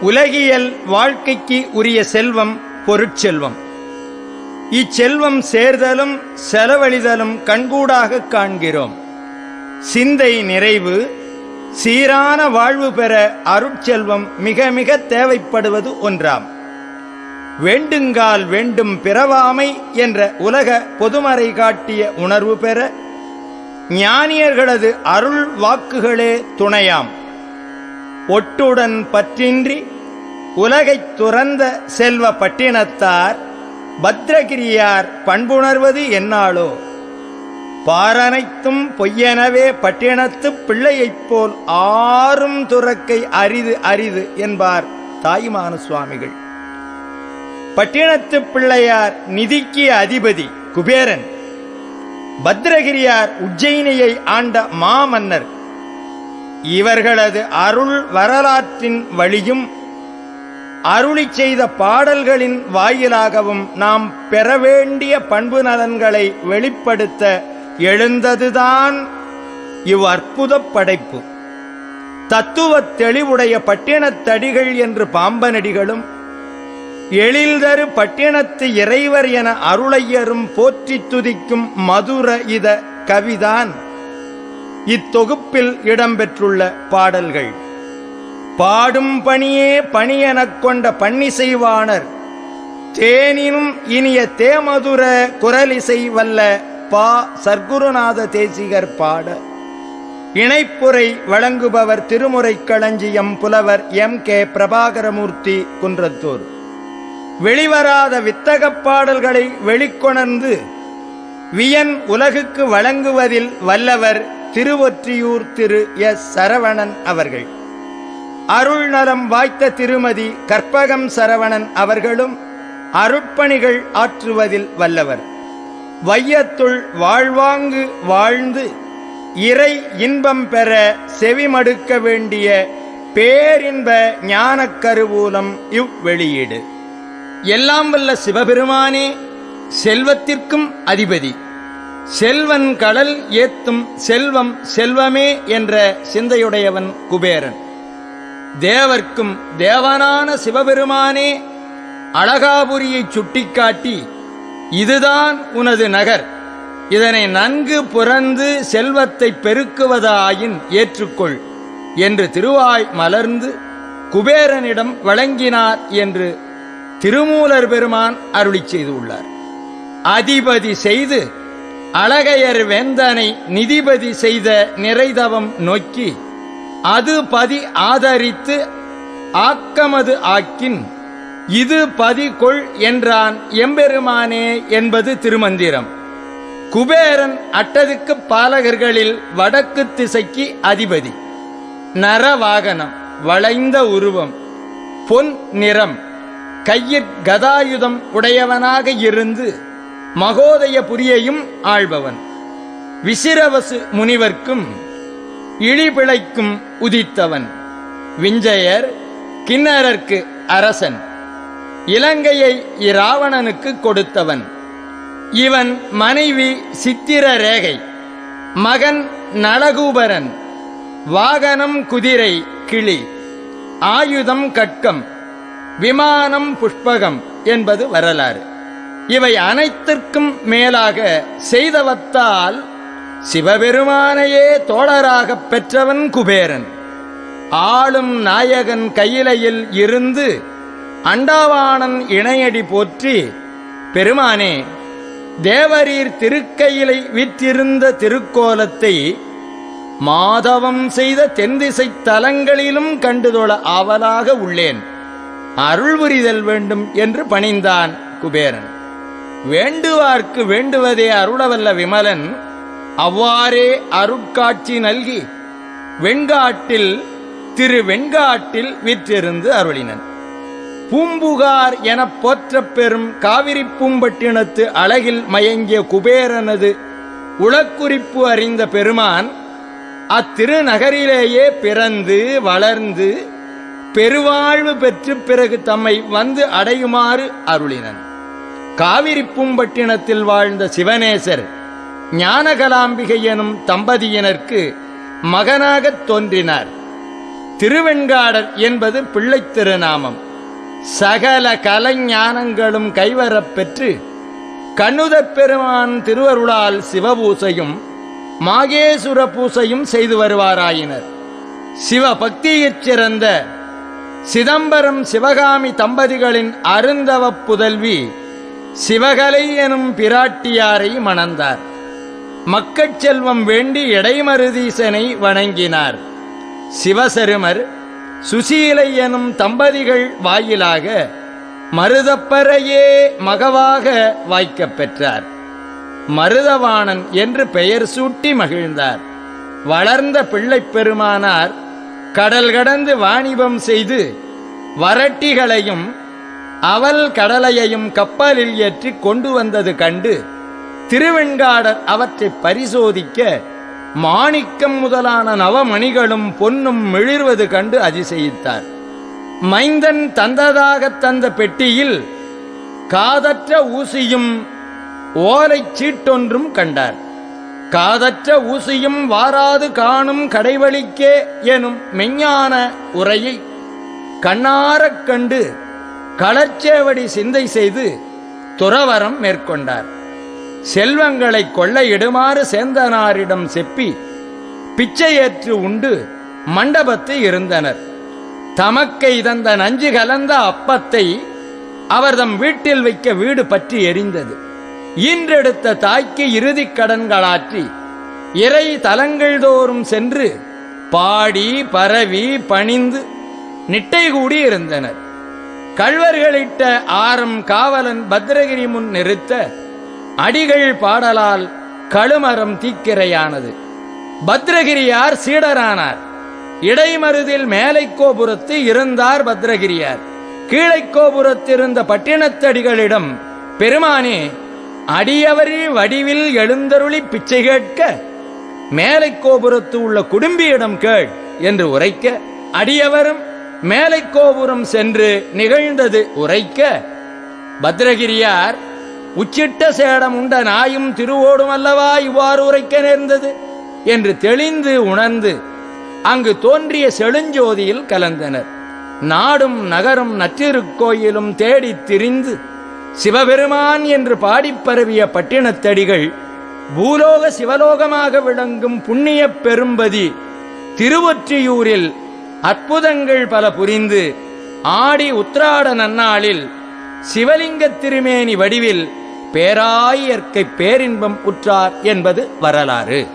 உலகியல் வாழ்க்கைக்கு உரிய செல்வம் பொருட்செல்வம். இச்செல்வம் சேர்தலும் செலவழிதலும் கண்கூடாக காண்கிறோம். சிந்தை நிறைவு சீரான வாழ்வு பெற அருட்செல்வம் மிக மிக தேவைப்படுவது ஒன்றாம். வேண்டுங்கால் வேண்டும் பிறவாமை என்ற உலக பொதுமறை காட்டிய உணர்வு பெற ஞானியர்களது அருள் வாக்குகளே துணையாம். ஒட்டுடன் பற்றின்றி உலகைத் துறந்த செல்வ பட்டினத்தார் பத்ரகிரியார் பண்புணர்வது என்னாலோ? பாரனைத்தும் பொய்யெனவே பட்டினத்து பிள்ளையைப் போல் ஆறும் துறக்கை அரிது அரிது என்பார் தாயுமான சுவாமிகள். பட்டினத்துப் பிள்ளையார் நிதிக்கு அதிபதி குபேரன். பத்ரகிரியார் உஜ்ஜயினியை ஆண்ட மாமன்னர் இவர்களது அருள் வரலாற்றின் வழியும் அருளி செய்த பாடல்களின் வாயிலாகவும் நாம் பெற வேண்டிய பண்பு நலன்களை வெளிப்படுத்த எழுந்ததுதான் இவ் அற்புத படைப்பு. தத்துவத் தெளிவுடைய பட்டினத்தடிகள் என்று பாம்பனடிகளும் எழில்தரு பட்டினத்து இறைவர் என அருளையரும் போற்றி துதிக்கும் மதுர இத கவிதான். இத்தொகுப்பில் இடம்பெற்றுள்ள பாடல்கள். பாடும் பணியே பணியெனக் கொண்ட பன்னிசைவாணர். தேனினும் இனிய தேமதுர குரலிசை வல்ல பா. சர்க்குருநாத தேசிகர் பாட. இணைப்புரை வழங்குபவர் திருமுறை களஞ்சியம் புலவர் எம். கே. பிரபாகரமூர்த்தி குன்றத்தூர். வெளிவராத வித்தகப் பாடல்களை வெளிக்கொணர்ந்து வியன் உலகுக்கு வழங்குவதில் வல்லவர் திருவொற்றியூர் திரு எஸ். சரவணன் அவர்கள். அருள் நலம் வாய்த்த திருமதி கற்பகம் சரவணன் அவர்களும் அருட்பணிகள் ஆற்றுவதில் வல்லவர். வையத்துள் வாழ்வாங்கு வாழ்ந்து இறை இன்பம் பெற செவிமடுக்க வேண்டிய பேரின்ப ஞானக் கருவூலம் இவ்வெளியீடு. எல்லாம் வல்ல சிவபெருமானே செல்வத்திற்கும் அதிபதி. செல்வன் கடல் ஏத்தும் செல்வம் செல்வமே என்ற சிந்தையுடையவன் குபேரன். தேவர்க்கும் தேவனான சிவபெருமானே அழகாபுரியைச் சுட்டிக்காட்டி இதுதான் உனது நகர். இதனை நன்கு புரந்து செல்வத்தை பெருக்குவதாயின் ஏற்றுக்கொள் என்று திருவாய் மலர்ந்து குபேரனிடம் வழங்கினார் என்று திருமூலர் பெருமான் அருளி செய்துள்ளார். அதிபதி செய்து அழகையர் வேந்தனை நிதிபதி செய்த நிறைதவம் நோக்கி அது பதி ஆதரித்து ஆக்கமது ஆக்கின் இது பதி கொள் என்றான் எம்பெருமானே என்பது திருமந்திரம். குபேரன் அட்டதுக்கு பாலகர்களில் வடக்கு திசைக்கு அதிபதி. நரவாகனம் வளைந்த உருவம் பொன் நிறம் கையிற் கதாயுதம் உடையவனாக இருந்து மகோதயபுரியையும் ஆள்பவன். விசிரவசு முனிவர்க்கும் இழிபிழைக்கும் உதித்தவன். விஞ்சயர் கிண்ணறர்க்கு அரசன். இலங்கையை இராவணனுக்கு கொடுத்தவன். இவன் மனைவி சித்திர ரேகை மகன் நலகூபரன். வாகனம் குதிரை கிளி. ஆயுதம் கட்கம். விமானம் புஷ்பகம் என்பது வரலாறு. இவை அனைத்திற்கும் மேலாக செய்தவத்தால் சிவபெருமானையே தோழராகப் பெற்றவன் குபேரன். ஆளும் நாயகன் கையிலையில் இருந்து அண்டாவாணன் இணையடி போற்றி பெருமானே தேவரீர் திருக்கையிலை விற்றிருந்த திருக்கோலத்தை மாதவம் செய்த தென்திசை தலங்களிலும் கண்டுதொழ ஆவலாக உள்ளேன். அருள் புரிதல் வேண்டும் என்று பணிந்தான் குபேரன். வேண்டுவார்க்கு வேண்டுவதே அருளவல்ல விமலன் அவ்வாறே அருட்காட்சி நல்கி வெண்காட்டில் திரு வெண்காட்டில் விற்றிருந்து அருளினன். பூம்புகார் எனப் போற்றப் பெறும் காவிரி பூம்பட்டினத்து அழகில் மயங்கிய குபேரனது உளக்குறிப்பு அறிந்த பெருமான் அத்திருநகரிலேயே பிறந்து வளர்ந்து பெருவாழ்வு பெற்று பிறகு தம்மை வந்து அடையுமாறு அருளினன். காவிரி பூம்பட்டினத்தில் வாழ்ந்த சிவனேசர் ஞானகலாம்பிகை எனும் தம்பதியினருக்கு மகனாகத் தோன்றினார். திருவெண்காடர் என்பது பிள்ளைத் திருநாமம். சகல கலைஞானங்களும் கைவரப் பெற்று கண்ணுதப் பெருமான் திருவருளால் சிவபூசையும் மாகேசுர பூசையும் செய்து வருவாராயினர். சிவபக்தியிற் சிறந்த சிதம்பரம் சிவகாமி தம்பதிகளின் அருந்தவப் புதல்வி சிவகலை எனும் பிராட்டியாரை மணந்தார். மக்கட் செல்வம் வேண்டி இடைமருதீசனை வணங்கினார். சிவசருமர் சுசீலை எனும் தம்பதிகள் வாயிலாக மருதப்பறையே மகவாக வாய்க்கப் பெற்றார். மருதவாணன் என்று பெயர் சூட்டி மகிழ்ந்தார். வளர்ந்த பிள்ளைப் பெருமானார் கடல் கடந்து வாணிபம் செய்து வரட்டிகளையும் அவள் கடலையையும் கப்பலில் ஏற்றி கொண்டு வந்தது கண்டு திருவெண்காடர் அவற்றை பரிசோதிக்க மாணிக்கம் முதலான நவமணிகளும் பொன்னும் மிளிர்வது கண்டு அதிசயித்தார். மைந்தன் தந்ததாகத் தந்த பெட்டியில் காதற்ற ஊசியும் ஓலைச் சீட்டொன்றும் கண்டார். காதற்ற ஊசியும் வாராது காணும் கடைவழிக்கே எனும் மெஞ்ஞான உரையை கண்ணாரக் கண்டு களச்சேவடி சிந்தை செய்து துறவரம் மேற்கொண்டார். செல்வங்களை கொள்ளையிடுமாறு சேந்தனாரிடம் செப்பி பிச்சையேற்று உண்டு மண்டபத்து இருந்தனர். தமக்கை தந்த நஞ்சு கலந்த அப்பத்தை அவர்தம் வீட்டில் வைக்க வீடு பற்றி எரிந்தது. ஈன்றெடுத்த தாய்க்கு இறுதிக் கடன்களாற்றி இறை தலங்கள் தோறும் சென்று பாடி பரவி பணிந்து நிட்டை கூடி இருந்தனர். கள்வர்களிட்ட ஆரம் காவலன் பத்ரகிரி முன் நிறுத்த அடிகள் பாடலால் கழுமரம் தீக்கிரையானது. பத்ரகிரியார் சீடரானார். இடைமருதில் மேலை கோபுரத்து இருந்தார் பத்ரகிரியார். கீழை கோபுரத்திருந்த பட்டினத்தடிகளிடம் பெருமானே அடியவரி வடிவில் எழுந்தருளி பிச்சை கேட்க மேலை கோபுரத்து உள்ள குடும்பியிடம் கேள் என்று உரைக்க அடியவரும் மேலை கோபுரம் சென்று நிகழ்ந்தது உரைக்க. பத்ரகிரியார் உச்சிட்ட சேடம் உண்ட நாயும் திருவோடும் அல்லவா இவ்வாறு உரைக்க நேர்ந்தது? என்று தெளிந்து உணர்ந்து அங்கு தோன்றிய செழுஞ்சோதியில் கலந்தனர். நாடும் நகரும் நற்றிருக்கோயிலும் தேடித் திரிந்து சிவபெருமான் என்று பாடிப்பரவிய பட்டினத்தடிகள் பூலோக சிவலோகமாக விளங்கும் புண்ணியப் பெரும்பதி திருவொற்றியூரில் அற்புதங்கள் பல புரிந்து ஆடி உத்ராட நன்னாளில் சிவலிங்க திருமேனி வடிவில் பேராயற்கை பேரின்பம் உற்றார் என்பது வரலாறு.